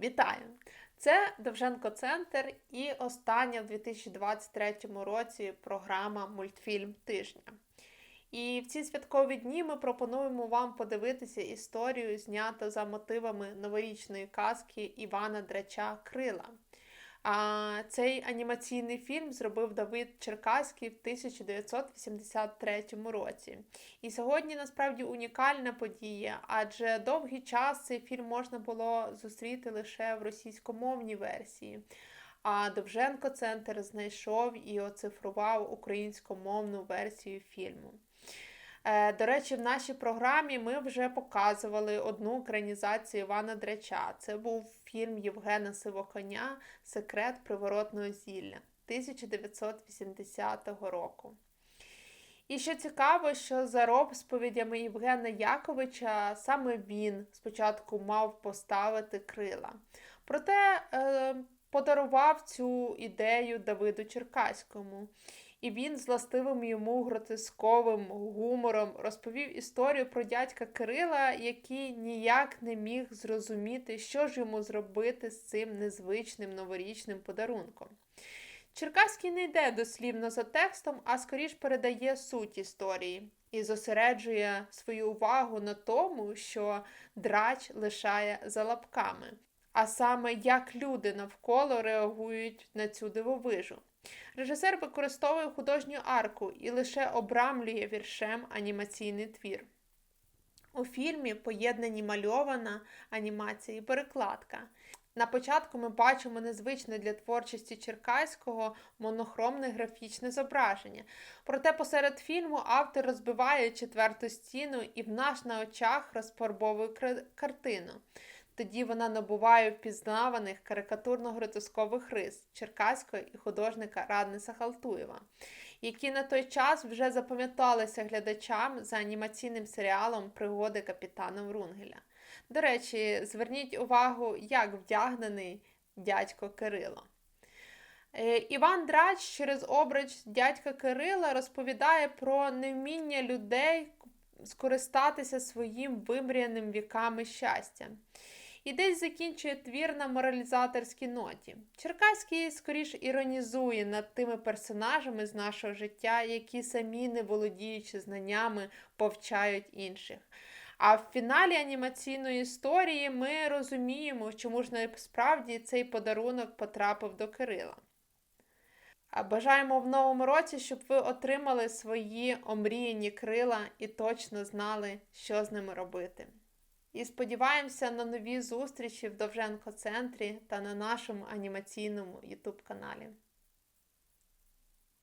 Вітаю! Це Довженко Центр і остання в 2023 році програма Мультфільм тижня. І в ці святкові дні ми пропонуємо вам подивитися історію, зняту за мотивами новорічної казки Івана Драча Крила. А цей анімаційний фільм зробив Давид Черкаський в 1983 році. І сьогодні насправді унікальна подія, адже довгий час цей фільм можна було зустріти лише в російськомовній версії. А Довженко Центр знайшов і оцифрував українськомовну версію фільму. Е, До речі, в нашій програмі ми вже показували одну екранізацію Івана Драча. Це був фільм Євгена Сивоконя Секрет приворотного зілля 1980 року. І що цікаво, що за розповідями Євгена Яковича саме він спочатку мав поставити крила. Проте е, подарував цю ідею Давиду Черкаському. І він з властивим йому гротисковим гумором розповів історію про дядька Кирила, який ніяк не міг зрозуміти, що ж йому зробити з цим незвичним новорічним подарунком. Черкаський не йде дослівно за текстом, а скоріш передає суть історії і зосереджує свою увагу на тому, що драч лишає за лапками, а саме як люди навколо реагують на цю дивовижу. Режисер використовує художню арку і лише обрамлює віршем анімаційний твір. У фільмі поєднані мальована анімація і перекладка. На початку ми бачимо незвичне для творчості Черкаського монохромне графічне зображення. Проте посеред фільму автор розбиває четверту стіну і в нас на очах розфарбовує картину. Тоді вона набуває впізнаваних карикатурно-гротискових рис Черкаського і художника Радниса Халтуєва, які на той час вже запам'яталися глядачам за анімаційним серіалом Пригоди капітана Врунгеля. До речі, зверніть увагу, як вдягнений дядько Кирило. Іван Драч через обрач дядька Кирила розповідає про невміння людей скористатися своїм вимріяним віками щастям. І десь закінчує твір на моралізаторській ноті. Черкаський скоріш іронізує над тими персонажами з нашого життя, які самі, не володіючи знаннями, повчають інших. А в фіналі анімаційної історії ми розуміємо, чому ж насправді цей подарунок потрапив до Кирила. Бажаємо в новому році, щоб ви отримали свої омріяні крила і точно знали, що з ними робити. І сподіваємося на нові зустрічі в Довженко центрі та на нашому анімаційному YouTube каналі.